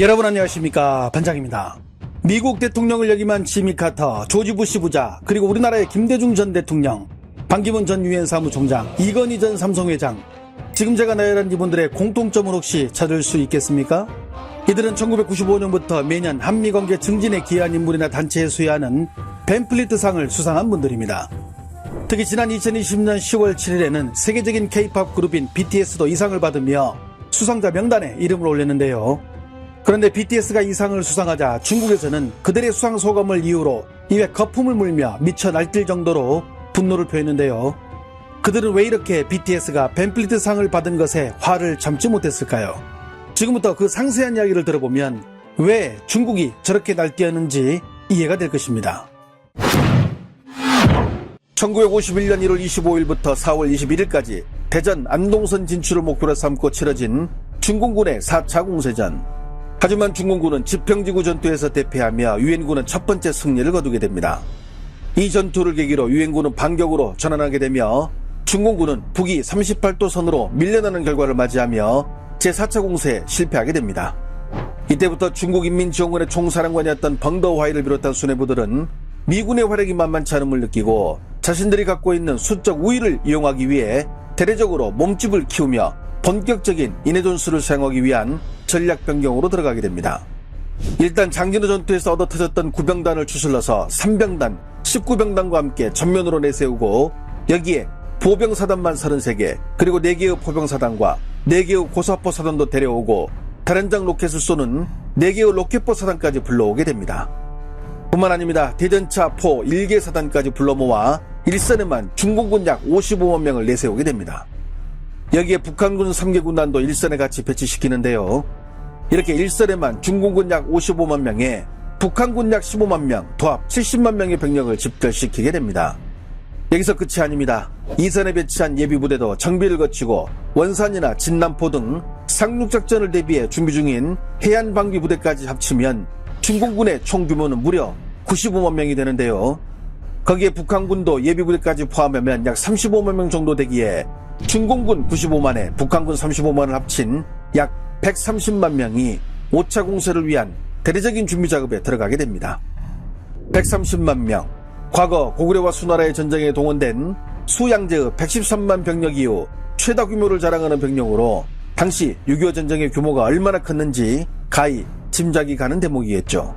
여러분 안녕하십니까 반장입니다. 미국 대통령을 역임한 지미 카터, 조지 부시 부자, 그리고 우리나라의 김대중 전 대통령, 반기문 전 유엔 사무총장, 이건희 전 삼성 회장. 지금 제가 나열한 이분들의 공통점을 혹시 찾을 수 있겠습니까? 이들은 1995년부터 매년 한미 관계 증진에 기여한 인물이나 단체에 수여하는 벤플리트 상을 수상한 분들입니다. 특히 지난 2020년 10월 7일에는 세계적인 K-팝 그룹인 BTS도 이 상을 받으며 수상자 명단에 이름을 올렸는데요. 그런데 BTS가 이 상을 수상하자 중국에서는 그들의 수상 소감을 이유로 입에 거품을 물며 미쳐 날뛸 정도로 분노를 표했는데요. 그들은 왜 이렇게 BTS가 벤플리트 상을 받은 것에 화를 참지 못했을까요? 지금부터 그 상세한 이야기를 들어보면 왜 중국이 저렇게 날뛰었는지 이해가 될 것입니다. 1951년 1월 25일부터 4월 21일까지 대전 안동선 진출을 목표로 삼고 치러진 중공군의 4차 공세전. 하지만 중공군은 지평지구 전투에서 대패하며 유엔군은 첫 번째 승리를 거두게 됩니다. 이 전투를 계기로 유엔군은 반격으로 전환하게 되며 중공군은 북위 38도 선으로 밀려나는 결과를 맞이하며 제4차 공세에 실패하게 됩니다. 이때부터 중국인민지원군의 총사령관이었던 벙더화이를 비롯한 수뇌부들은 미군의 활약이 만만치 않음을 느끼고 자신들이 갖고 있는 수적 우위를 이용하기 위해 대대적으로 몸집을 키우며 본격적인 인해 전술을 사용하기 위한 전략 변경으로 들어가게 됩니다. 일단 장진호 전투에서 얻어 터졌던 구병단을 추슬러서 3병단, 19병단과 함께 전면으로 내세우고 여기에 보병사단만 33개, 그리고 4개의 포병사단과 4개의 고사포 사단도 데려오고 다른 장 로켓을 쏘는 4개의 로켓포 사단까지 불러오게 됩니다. 뿐만 아닙니다. 대전차 포 1개 사단까지 불러 모아 일선에만 중공군 약 55만 명을 내세우게 됩니다. 여기에 북한군 3개 군단도 일선에 같이 배치시키는데요. 이렇게 일선에만 중공군 약 55만 명에 북한군 약 15만 명, 도합 70만 명의 병력을 집결시키게 됩니다. 여기서 끝이 아닙니다. 이선에 배치한 예비부대도 정비를 거치고 원산이나 진남포 등 상륙작전을 대비해 준비 중인 해안방비 부대까지 합치면 중공군의 총 규모는 무려 95만 명이 되는데요. 거기에 북한군도 예비부대까지 포함하면 약 35만 명 정도 되기에 중공군 95만에 북한군 35만을 합친 약 130만 명이 5차 공세를 위한 대대적인 준비 작업에 들어가게 됩니다. 130만 명. 과거 고구려와 수나라의 전쟁에 동원된 수양제의 113만 병력 이후 최다 규모를 자랑하는 병력으로 당시 6.25 전쟁의 규모가 얼마나 컸는지 가히 짐작이 가는 대목이겠죠.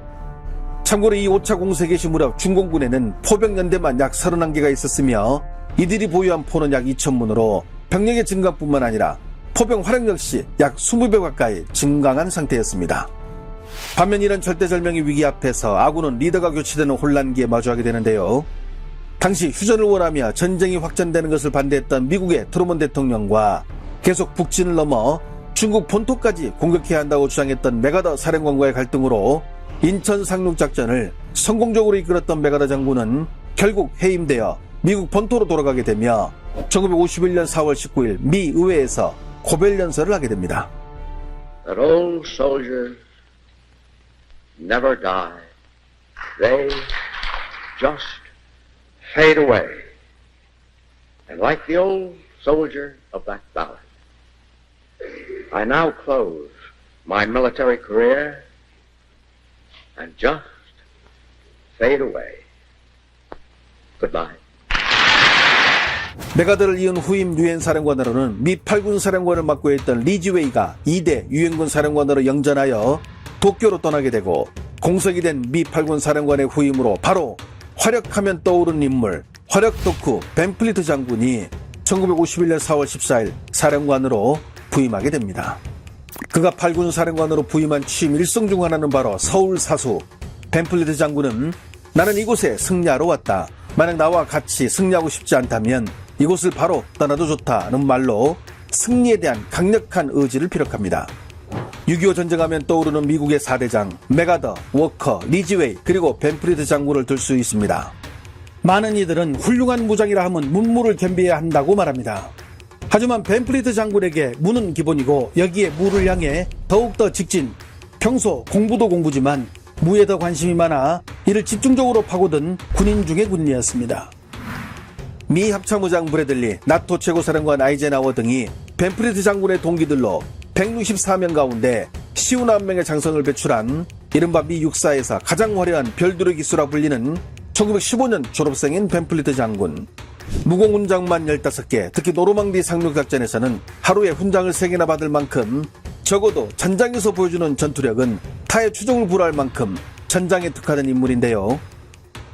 참고로 이 5차 공세 개시 무렵 중공군에는 포병연대만 약 31개가 있었으며 이들이 보유한 포는 약 2천문으로 병력의 증강뿐만 아니라 포병 활용 역시 약 20배 가까이 증강한 상태였습니다. 반면 이런 절대절명의 위기 앞에서 아군은 리더가 교체되는 혼란기에 마주하게 되는데요. 당시 휴전을 원하며 전쟁이 확전되는 것을 반대했던 미국의 트루먼 대통령과 계속 북진을 넘어 중국 본토까지 공격해야 한다고 주장했던 메가더 사령관과의 갈등으로 인천 상륙 작전을 성공적으로 이끌었던 메가더 장군은 결국 해임되어 미국 본토로 돌아가게 되며 1951년 4월 19일 미 의회에서 고별 연설을 하게 됩니다. that old soldiers never die. They just fade away. And like the old soldier of that ballad, I now close my military career and just fade away. Goodbye. 메가더를 이은 후임 유엔 사령관으로는 미 8군 사령관을 맡고 있던 리지웨이가 2대 유엔군 사령관으로 영전하여 도쿄로 떠나게 되고 공석이 된 미 8군 사령관의 후임으로 바로 화력하면 떠오르는 인물 화력 덕후 벤플리트 장군이 1951년 4월 14일 사령관으로 부임하게 됩니다. 그가 8군 사령관으로 부임한 취임 일성 중 하나는 바로 서울 사수 벤플리트 장군은 나는 이곳에 승리하러 왔다. 만약 나와 같이 승리하고 싶지 않다면 이곳을 바로 떠나도 좋다는 말로 승리에 대한 강력한 의지를 피력합니다. 6.25 전쟁하면 떠오르는 미국의 4대장 메가더, 워커, 리지웨이 그리고 벤프리드 장군을 들 수 있습니다. 많은 이들은 훌륭한 무장이라 하면 문무를 겸비해야 한다고 말합니다. 하지만 벤프리드 장군에게 무는 기본이고 여기에 무를 향해 더욱더 직진, 평소 공부도 공부지만 무에 더 관심이 많아 이를 집중적으로 파고든 군인 중의 군인이었습니다. 미 합참의장 브래들리, 나토 최고사령관 아이젠하워 등이 벤프리드 장군의 동기들로 164명 가운데 쉬운 한 명의 장성을 배출한 이른바 미 육사에서 가장 화려한 별두르 기수라 불리는 1915년 졸업생인 벤플리트 장군. 무공 훈장만 15개, 특히 노르망디 상륙작전에서는 하루에 훈장을 3개나 받을 만큼 적어도 전장에서 보여주는 전투력은 타의 추종을 불허할 만큼 전장에 특화된 인물인데요.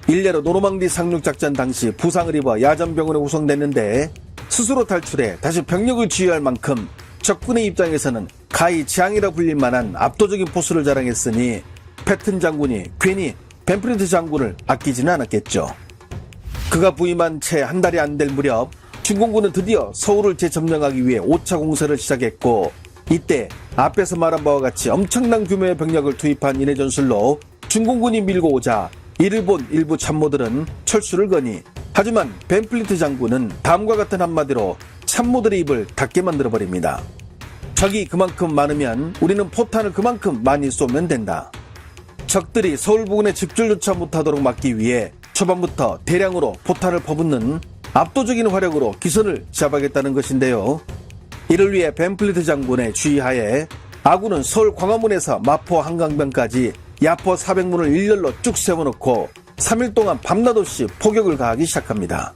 일례로 노르망디 상륙 작전 당시 부상을 입어 야전병원에 후송됐는데 스스로 탈출해 다시 병력을 지휘할 만큼 적군의 입장에서는 가히 지향이라 불릴 만한 압도적인 포스를 자랑했으니 패튼 장군이 괜히 벤프리트 장군을 아끼지는 않았겠죠. 그가 부임한 채 한 달이 안 될 무렵 중공군은 드디어 서울을 재점령하기 위해 5차 공세를 시작했고 이때 앞에서 말한 바와 같이 엄청난 규모의 병력을 투입한 인해 전술로 중공군이 밀고 오자 이를 본 일부 참모들은 철수를 거니 하지만 벤플리트 장군은 다음과 같은 한마디로 참모들의 입을 닫게 만들어 버립니다. 적이 그만큼 많으면 우리는 포탄을 그만큼 많이 쏘면 된다. 적들이 서울 부근에 집줄조차 못하도록 막기 위해 초반부터 대량으로 포탄을 퍼붓는 압도적인 화력으로 기선을 잡아겠다는 것인데요. 이를 위해 벤플리트 장군의 주의하에 아군은 서울 광화문에서 마포 한강변까지 야포 400문을 일렬로 쭉 세워놓고 3일 동안 밤낮 없이 포격을 가하기 시작합니다.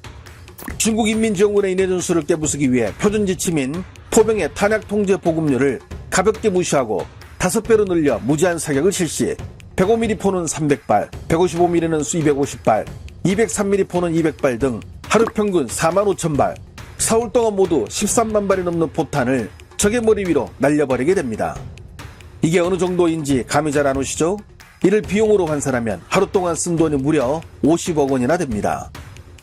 중국 인민지원군의 인해 전술을 깨부수기 위해 표준 지침인 포병의 탄약 통제 보급률을 가볍게 무시하고 5배로 늘려 무제한 사격을 실시 105mm 포는 300발, 155mm는 250발, 203mm 포는 200발 등 하루 평균 4만 5천 발, 사흘 동안 모두 13만 발이 넘는 포탄을 적의 머리 위로 날려버리게 됩니다. 이게 어느 정도인지 감이 잘 안 오시죠? 이를 비용으로 환산하면 하루 동안 쓴 돈이 무려 50억 원이나 됩니다.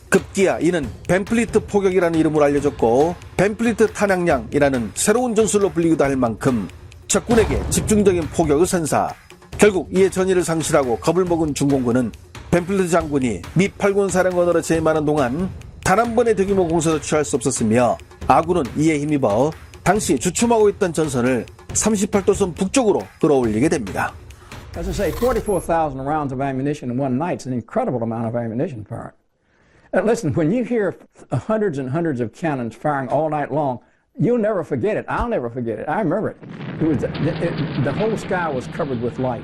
급기야 이는 벤플리트 포격이라는 이름으로 알려졌고 벤플리트 탄약량이라는 새로운 전술로 불리기도 할 만큼 적군에게 집중적인 포격을 선사 결국 이에 전의를 상실하고 겁을 먹은 중공군은 벤플리트 장군이 미 8군 사령관으로 재임하는 동안 단 한 번의 대규모 공세도 취할 수 없었으며 아군은 이에 힘입어 당시 주춤하고 있던 전선을 38도선 북쪽으로 끌어올리게 됩니다. As I say, 44,000 rounds of ammunition in one night is an incredible amount of ammunition fire. Uh, listen, when you hear hundreds and hundreds of cannons firing all night long, you'll never forget it. I'll never forget it. I remember it. It was it, it, the whole sky was covered with light,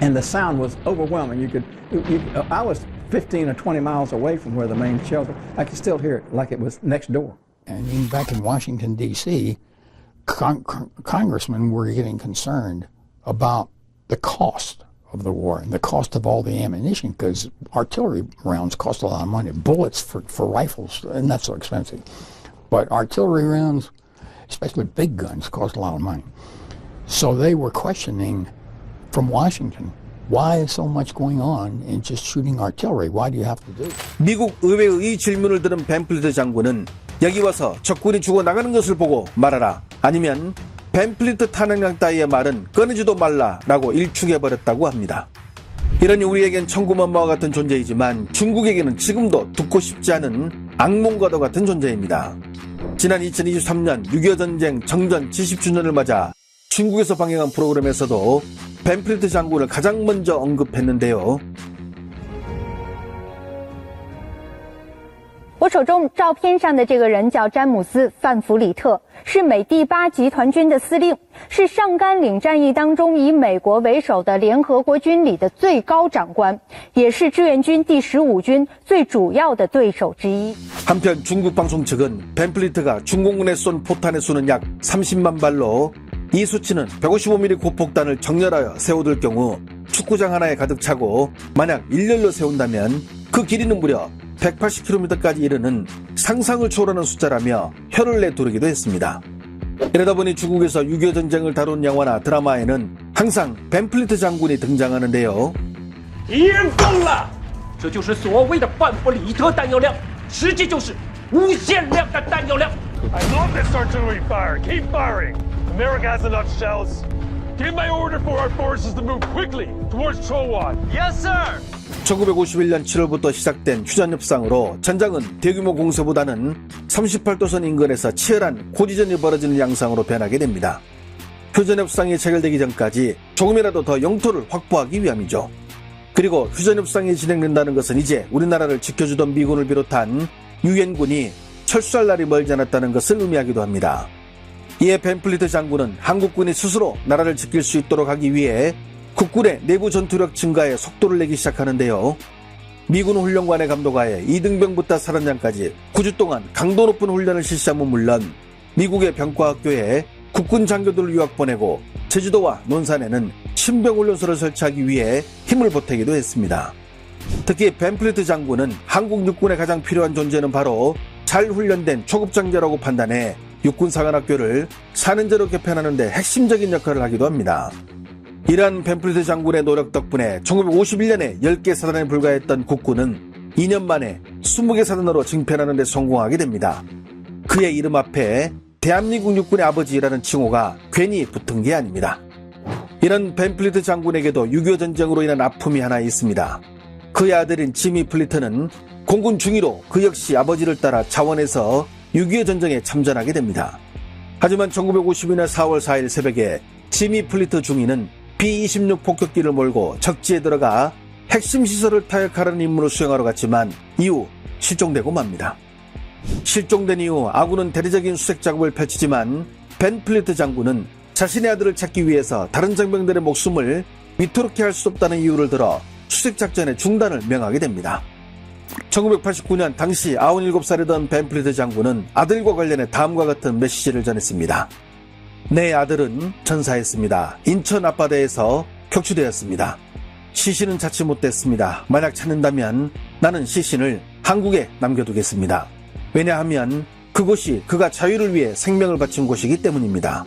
and the sound was overwhelming. You could, you, uh, I was 15 or 20 miles away from where the main shelter. I could still hear it like it was next door. And even back in Washington, D.C., con- con- congressmen were getting concerned about the cost of the war and the cost of all the ammunition because artillery rounds cost a lot of money. Bullets for, for rifles, and not so expensive. But artillery rounds, especially big guns, cost a lot of money. So they were questioning from Washington why is so much going on in just shooting artillery? Why do you have to do it? 미국 의회의 이 질문을 들은 벤플리트 장군은 여기 와서 적군이 죽어 나가는 것을 보고 말하라. 아니면 벤플리트 탄핵량 따위의 말은 꺼내지도 말라라고 일축해버렸다고 합니다. 이러니 우리에겐 천구만마와 같은 존재이지만 중국에게는 지금도 듣고 싶지 않은 악몽과도 같은 존재입니다. 지난 2023년 6.25 전쟁 정전 70주년을 맞아 중국에서 방영한 프로그램에서도 벤플리트 장군을 가장 먼저 언급했는데요. 我手中照片上的这个人叫詹姆斯·范弗里特，是美第八集团军的司令，是上甘岭战役当中以美国为首的联合国军里的最高长官，也是志愿军第十五军最主要的对手之一。 한편 중국 방송 측은 벤플리트가 중공군에 쏜 포탄의 수는 약 30만 발로 이 수치는 155mm 고폭탄을 정렬하여 세워둘 경우 축구장 하나에 가득 차고 만약 일렬로 세운다면 그 길이는 무려 180km까지 이르는 상상을 초월하는 숫자라며 혀를 내두르기도 했습니다. 이러다 보니 중국에서 6.25 전쟁을 다룬 영화나 드라마에는 항상 벤플리트 장군이 등장하는데요. 敌人够了，这就是所谓的范弗里特弹药量，实际就是无限量的弹药量。 I love this artillery fire. Keep firing. America has enough shells. Give my order for our forces to move quickly towards Chowan. Yes, sir. 1951년 7월부터 시작된 휴전협상으로 전장은 대규모 공세보다는 38도선 인근에서 치열한 고지전이 벌어지는 양상으로 변하게 됩니다. 휴전협상이 체결되기 전까지 조금이라도 더 영토를 확보하기 위함이죠. 그리고 휴전협상이 진행된다는 것은 이제 우리나라를 지켜주던 미군을 비롯한 유엔군이 철수할 날이 멀지 않았다는 것을 의미하기도 합니다. 이에 벤플리트 장군은 한국군이 스스로 나라를 지킬 수 있도록 하기 위해 국군의 내부 전투력 증가에 속도를 내기 시작하는데요. 미군 훈련관의 감독하에 이등병부터 사단장까지 9주 동안 강도 높은 훈련을 실시하면 물론 미국의 병과학교에 국군 장교들을 유학 보내고 제주도와 논산에는 신병훈련소를 설치하기 위해 힘을 보태기도 했습니다. 특히 벤플리트 장군은 한국 육군에 가장 필요한 존재는 바로 잘 훈련된 초급 장교라고 판단해 육군 사관학교를 사는제로 개편하는데 핵심적인 역할을 하기도 합니다. 이러한 벤플리트 장군의 노력 덕분에 1951년에 10개 사단에 불과했던 국군은 2년 만에 20개 사단으로 증편하는 데 성공하게 됩니다. 그의 이름 앞에 대한민국 육군의 아버지라는 칭호가 괜히 붙은 게 아닙니다. 이런 벤플리트 장군에게도 6.25 전쟁으로 인한 아픔이 하나 있습니다. 그의 아들인 지미 플리트는 공군 중위로 그 역시 아버지를 따라 자원에서 6.25 전쟁에 참전하게 됩니다. 하지만 1952년 4월 4일 새벽에 지미 플리트 중위는 B-26 폭격기를 몰고 적지에 들어가 핵심 시설을 타격하려는 임무를 수행하러 갔지만 이후 실종되고 맙니다. 실종된 이후 아군은 대대적인 수색 작업을 펼치지만 벤 플리트 장군은 자신의 아들을 찾기 위해서 다른 장병들의 목숨을 위태롭게 할 수 없다는 이유를 들어 수색 작전의 중단을 명하게 됩니다. 1989년 당시 97살이던 벤 플리트 장군은 아들과 관련해 다음과 같은 메시지를 전했습니다. 내 아들은 전사했습니다. 인천 앞바다에서 격추되었습니다. 시신은 찾지 못했습니다. 만약 찾는다면 나는 시신을 한국에 남겨두겠습니다. 왜냐하면 그곳이 그가 자유를 위해 생명을 바친 곳이기 때문입니다.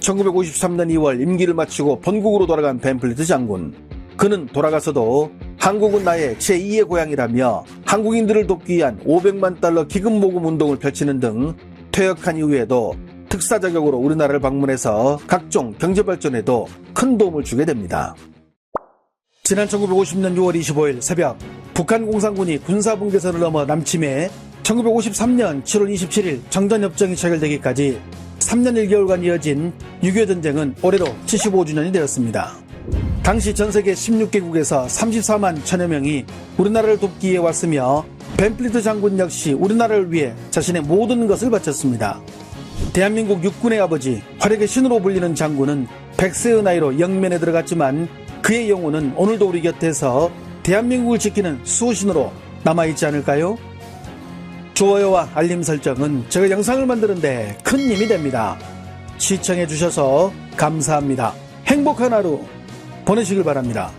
1953년 2월 임기를 마치고 본국으로 돌아간 벤플리트 장군. 그는 돌아가서도 한국은 나의 제2의 고향이라며 한국인들을 돕기 위한 500만 달러 기금 모금 운동을 펼치는 등 퇴역한 이후에도 특사 자격으로 우리나라를 방문해서 각종 경제 발전에도 큰 도움을 주게 됩니다. 지난 1950년 6월 25일 새벽 북한 공산군이 군사 분계선을 넘어 남침해 1953년 7월 27일 정전협정이 체결되기까지 3년 1개월간 이어진 6.25 전쟁은 올해로 75주년이 되었습니다. 당시 전 세계 16개국에서 34만 천여 명이 우리나라를 돕기 위해 왔으며 벤플리트 장군 역시 우리나라를 위해 자신의 모든 것을 바쳤습니다. 대한민국 육군의 아버지, 활약의 신으로 불리는 장군은 100세의 나이로 영면에 들어갔지만 그의 영혼은 오늘도 우리 곁에서 대한민국을 지키는 수호신으로 남아있지 않을까요? 좋아요와 알림 설정은 제가 영상을 만드는데 큰 힘이 됩니다. 시청해주셔서 감사합니다. 행복한 하루 보내시길 바랍니다.